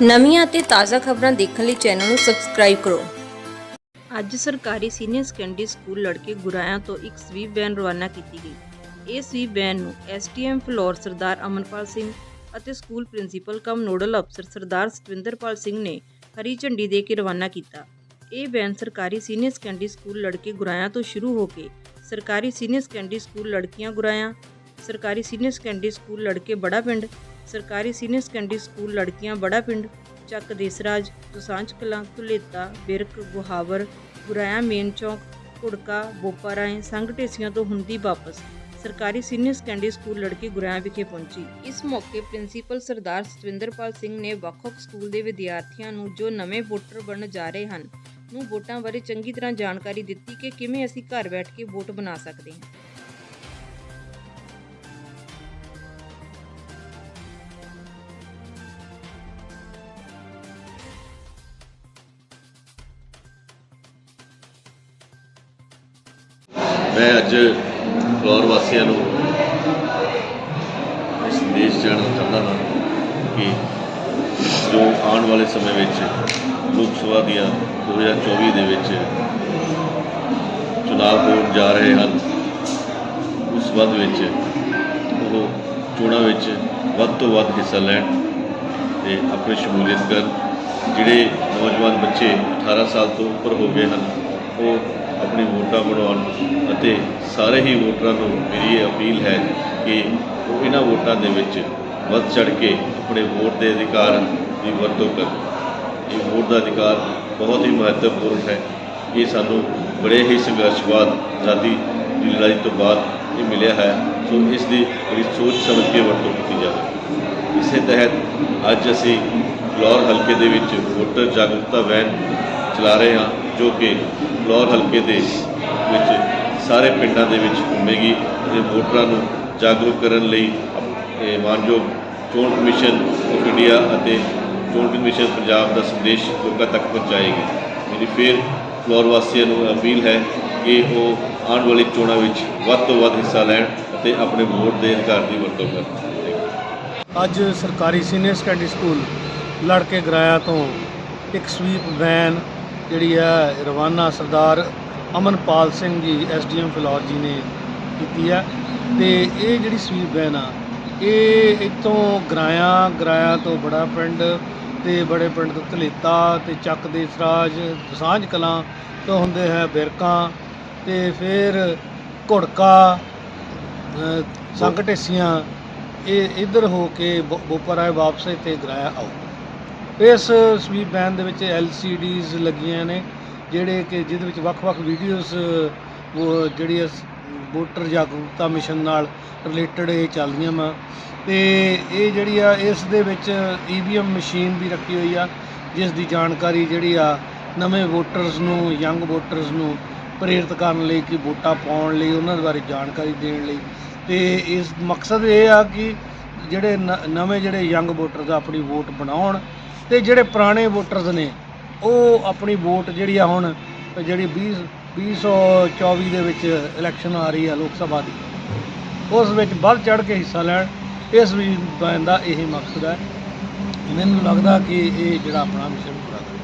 ਨਵੀਆਂ ਅਤੇ ਤਾਜ਼ਾ ਖਬਰਾਂ ਦੇਖਣ ਲਈ ਚੈਨਲ ਨੂੰ ਸਬਸਕ੍ਰਾਈਬ ਕਰੋ। ਅੱਜ ਸਰਕਾਰੀ ਸੀਨੀਅਰ ਸੈਕੰਡਰੀ ਸਕੂਲ ਲੜਕੇ ਗੁਰਾਇਆਂ ਤੋਂ ਇੱਕ ਸਵੀਪ ਵੈਨ ਰਵਾਨਾ ਕੀਤੀ ਗਈ। ਇਹ ਸਵੀਪ ਵੈਨ ਨੂੰ ਐਸਟੀਐਮ ਫਲੋਰ ਸਰਦਾਰ ਅਮਨਪਾਲ ਸਿੰਘ ਅਤੇ ਸਕੂਲ ਪ੍ਰਿੰਸੀਪਲ ਕਮ ਨੋਡਲ ਅਫਸਰ ਸਰਦਾਰ ਸਤਵਿੰਦਰਪਾਲ ਸਿੰਘ ਨੇ ਹਰੀ ਝੰਡੀ ਦੇ ਕੇ ਰਵਾਨਾ ਕੀਤਾ। ਇਹ ਵੈਨ ਸਰਕਾਰੀ ਸੀਨੀਅਰ ਸੈਕੰਡਰੀ ਸਕੂਲ ਲੜਕੇ ਗੁਰਾਇਆਂ ਤੋਂ ਸ਼ੁਰੂ ਹੋ ਕੇ ਸਰਕਾਰੀ ਸੀਨੀਅਰ ਸੈਕੰਡਰੀ ਸਕੂਲ ਲੜਕੀਆਂ ਗੁਰਾਇਆਂ, ਸਰਕਾਰੀ ਸੀਨੀਅਰ ਸੈਕੰਡਰੀ ਸਕੂਲ ਲੜਕੇ ਬੜਾ ਪਿੰਡ ਸਰਕਾਰੀ ਸੀਨੀਅਰ ਸੈਕੰਡਰੀ ਸਕੂਲ ਲੜਕੀਆਂ ਬੜਾ ਪਿੰਡ ਚੱਕ ਦੇਸਰਾਜ, ਦੁਸਾਂਝ ਕਲਾਂ, ਧੁਲੇਤਾ, ਬਿਰਕ, ਗੁਹਾਵਰ, ਗੁਰਾਇਆ, ਮੇਨ ਚੌਕ ਕੁੜਕਾ ਬੋਪਾ ਰਾਏ, ਸੰਘ ਢੇਸੀਆਂ ਤੋਂ ਹੁੰਦੀ ਵਾਪਸ। ਸਰਕਾਰੀ ਸੀਨੀਅਰ ਸੈਕੰਡਰੀ ਸਕੂਲ ਲੜਕੀ ਗੁਰਾਇਆ ਵਿਖੇ ਪਹੁੰਚੀ। ਇਸ ਮੌਕੇ ਪ੍ਰਿੰਸੀਪਲ ਸਰਦਾਰ ਸਤਵਿੰਦਰਪਾਲ ਸਿੰਘ ਨੇ ਵੱਖ-ਵੱਖ ਸਕੂਲ ਦੇ ਵਿਦਿਆਰਥੀਆਂ ਨੂੰ ਜੋ ਨਵੇਂ ਵੋਟਰ ਬਣਨ ਜਾ ਰਹੇ ਹਨ, ਨੂੰ ਵੋਟਾਂ ਬਾਰੇ ਚੰਗੀ ਤਰ੍ਹਾਂ ਜਾਣਕਾਰੀ ਦਿੱਤੀ ਕਿ ਕਿਵੇਂ ਅਸੀਂ ਘਰ ਬੈਠ ਕੇ ਵੋਟ ਬਣਾ ਸਕਦੇ ਹਾਂ। ਮੈਂ ਅੱਜ ਫਲੋਰ ਵਾਸੀਆਂ ਨੂੰ ਸੰਦੇਸ਼ ਜਾਣਾ ਚਾਹੁੰਦਾ ਹਾਂ ਕਿ ਜੋ ਆਉਣ ਵਾਲੇ ਸਮੇਂ ਵਿੱਚ ਲੋਕ ਸਭਾ ਦੀਆਂ 2024 ਦੇ ਵਿੱਚ ਚੁਣਾਵ ਹੋਣ ਜਾ ਰਹੇ ਹਨ, ਉਸ ਸੰਬੰਧ ਵਿੱਚ ਉਹ ਚੋਣਾਂ ਵਿੱਚ ਵੱਧ ਤੋਂ ਵੱਧ ਹਿੱਸਾ ਲੈਣ ਤੇ ਆਪਣੀ ਸ਼ਮੂਲੀਅਤ ਕਰਨ। ਜਿਹੜੇ ਨੌਜਵਾਨ ਬੱਚੇ 18 ਸਾਲ ਤੋਂ ਉੱਪਰ ਹੋ ਗਏ ਹਨ, ਉਹ ਆਪਣੀ ਵੋਟਾਂ ਬਣਾਉਣ ਅਤੇ ਸਾਰੇ ਹੀ ਵੋਟਰਾਂ ਨੂੰ ਮੇਰੀ ਇਹ ਅਪੀਲ ਹੈ ਕਿ ਇਹਨਾਂ ਵੋਟਾਂ ਦੇ ਵਿੱਚ ਵੱਧ ਚੜ ਕੇ ਆਪਣੇ ਵੋਟ ਦੇ ਅਧਿਕਾਰ ਦੀ ਵਰਤੋਂ ਕਰਨ। ਇਹ ਵੋਟ ਦਾ ਅਧਿਕਾਰ ਬਹੁਤ ਹੀ ਮਹੱਤਵਪੂਰਨ ਹੈ। ਇਹ ਸਾਨੂੰ ਬੜੇ ਹੀ ਸੰਘਰਸ਼ ਬਾਅਦ ਆਜ਼ਾਦੀ ਦੀ ਲੜਾਈ ਤੋਂ ਬਾਅਦ ਇਹ ਮਿਲਿਆ ਹੈ। ਸੋ ਇਸ ਦੀ ਬੜੀ ਸੋਚ ਸਮਝ ਕੇ ਵਰਤੋਂ ਕੀਤੀ ਜਾਵੇ। ਇਸੇ ਤਹਿਤ ਅੱਜ ਅਸੀਂ ਫਲੋਰ ਹਲਕੇ ਦੇ ਵਿੱਚ ਵੋਟਰ ਜਾਗਰੂਕਤਾ ਵੈਨ ਚਲਾ ਰਹੇ ਹਾਂ। ਜੋ ਕਿ ਫਲੋਰ ਹਲਕੇ ਦੇ ਵਿੱਚ ਸਾਰੇ ਪਿੰਡਾਂ ਦੇ ਵਿੱਚ ਘੁੰਮੇਗੀ ਤੇ ਵੋਟਰਾਂ ਨੂੰ ਜਾਗਰੂਕ ਕਰਨ ਲਈ ਇਹ ਮਾਨਯੋਗ ਚੋਣ ਕਮਿਸ਼ਨ ਆਫ ਇੰਡੀਆ ਅਤੇ ਚੋਣ ਕਮਿਸ਼ਨ ਪੰਜਾਬ ਦਾ ਸੰਦੇਸ਼ ਲੋਕਾਂ ਤੱਕ ਪਹੁੰਚਾਏਗੀ। ਮੇਰੀ ਫਿਰ ਫਲੋਰ ਵਾਸੀਆਂ ਨੂੰ ਅਪੀਲ ਹੈ ਕਿ ਉਹ ਆਉਣ ਵਾਲੀ ਚੋਣਾਂ ਵਿੱਚ ਵੱਧ ਤੋਂ ਵੱਧ ਹਿੱਸਾ ਲੈਣ ਅਤੇ ਆਪਣੇ ਵੋਟ ਦੇ ਅਧਿਕਾਰ ਦੀ ਵਰਤੋਂ ਕਰਨ। ਅੱਜ ਸਰਕਾਰੀ ਸੀਨੀਅਰ ਸੈਕੰਡਰੀ ਸਕੂਲ ਲੜਕੇ ਗਰਾਇਆ ਤੋਂ ਇੱਕ ਸਵੀਪ ਵੈਨ ਜਿਹੜੀ ਹੈ ਰਵਾਨਾ ਸਰਦਾਰ ਅਮਨਪਾਲ ਸਿੰਘ ਜੀ ਐਸਡੀਐਮ ਫਿਲੌਰ ਜੀ ਨੇ ਕੀਤੀ ਹੈ ਤੇ ਇਹ ਜਿਹੜੀ ਸਵੀਪ ਵੈਨ ਆ ਇਹ ਇੱਥੋਂ ਗਰਾਇਆ ਗਰਾਇਆ ਤੋਂ ਬੜਾ ਪਿੰਡ ਤੇ ਬੜੇ ਪਿੰਡ ਤੋਂ ਧਲੇਤਾ ਤੇ ਚੱਕ ਦੇ ਸਰਾਜ ਦਸਾਂਝ ਕਲਾਂ ਤੋਂ ਹੁੰਦੇ ਹੈ ਬਿਰਕਾਂ ਤੇ ਫਿਰ ਘੁੜਕਾ ਅ, ਸੰਘ ਢੇਸੀਆਂ ਇਹ ਇੱਧਰ ਹੋ ਕੇ ਬੋ- ਬੋਪਰ ਆਏ ਵਾਪਸ ਇੱਥੇ ਗਰਾਇਆ ਆਓ। ਇਸ ਸਵੀਪ ਬੈਨ ਦੇ ਵਿੱਚ LCDs ਲੱਗੀਆਂ ਨੇ, ਜਿਹੜੇ ਕਿ ਜਿਹਦੇ ਵਿੱਚ ਵੱਖ-ਵੱਖ ਵੀਡੀਓਜ਼, ਉਹ ਜਿਹੜੀ ਇਸ ਵੋਟਰ ਜਾਗਰੂਕਤਾ ਮਿਸ਼ਨ ਨਾਲ ਰਿਲੇਟਡ ਇਹ ਚੱਲਦੀਆਂ ਵਾ। ਤੇ ਇਹ ਜਿਹੜੀ ਆ, ਇਸ ਦੇ ਵਿੱਚ EVM ਮਸ਼ੀਨ ਵੀ ਰੱਖੀ ਹੋਈ ਆ, ਜਿਸ ਦੀ ਜਾਣਕਾਰੀ ਜਿਹੜੀ ਆ, ਨਵੇਂ ਵੋਟਰਸ ਨੂੰ, ਯੰਗ ਵੋਟਰਸ ਨੂੰ ਪ੍ਰੇਰਿਤ ਕਰਨ ਲਈ ਕਿ ਵੋਟਾਂ ਪਾਉਣ ਲਈ, ਉਹਨਾਂ ਦੇ ਬਾਰੇ ਜਾਣਕਾਰੀ ਦੇਣ ਲਈ। ਤੇ ਇਸ ਮਕਸਦ ਇਹ ਆ ਕਿ ਜਿਹੜੇ ਨ- ਨਵੇਂ ਜਿਹੜੇ ਯੰਗ ਵੋਟਰਸ ਆ, ਆਪਣੀ ਵੋਟ ਬਣਾਉਣ ਤੇ ਜਿਹੜੇ ਪੁਰਾਣੇ ਵੋਟਰਸ ਨੇ, ਉਹ ਆਪਣੀ ਵੋਟ ਜਿਹੜੀ ਆ ਹੁਣ ਜਿਹੜੀ 20 2024 ਦੇ ਵਿੱਚ ਇਲੈਕਸ਼ਨ ਆ ਰਹੀ ਆ ਲੋਕ ਸਭਾ ਦੀ, ਉਸ ਵਿੱਚ ਵੱਧ ਚੜ ਕੇ ਹਿੱਸਾ ਲੈਣ, ਇਸ ਵੀ ਬੈਨ ਦਾ ਇਹੀ ਮਕਸਦ ਹੈ। ਮੈਨੂੰ ਲੱਗਦਾ ਕਿ ਇਹ ਜਿਹੜਾ ਆਪਣਾ ਮਿਸ਼ਨ ਪੂਰਾ ਕਰੇ।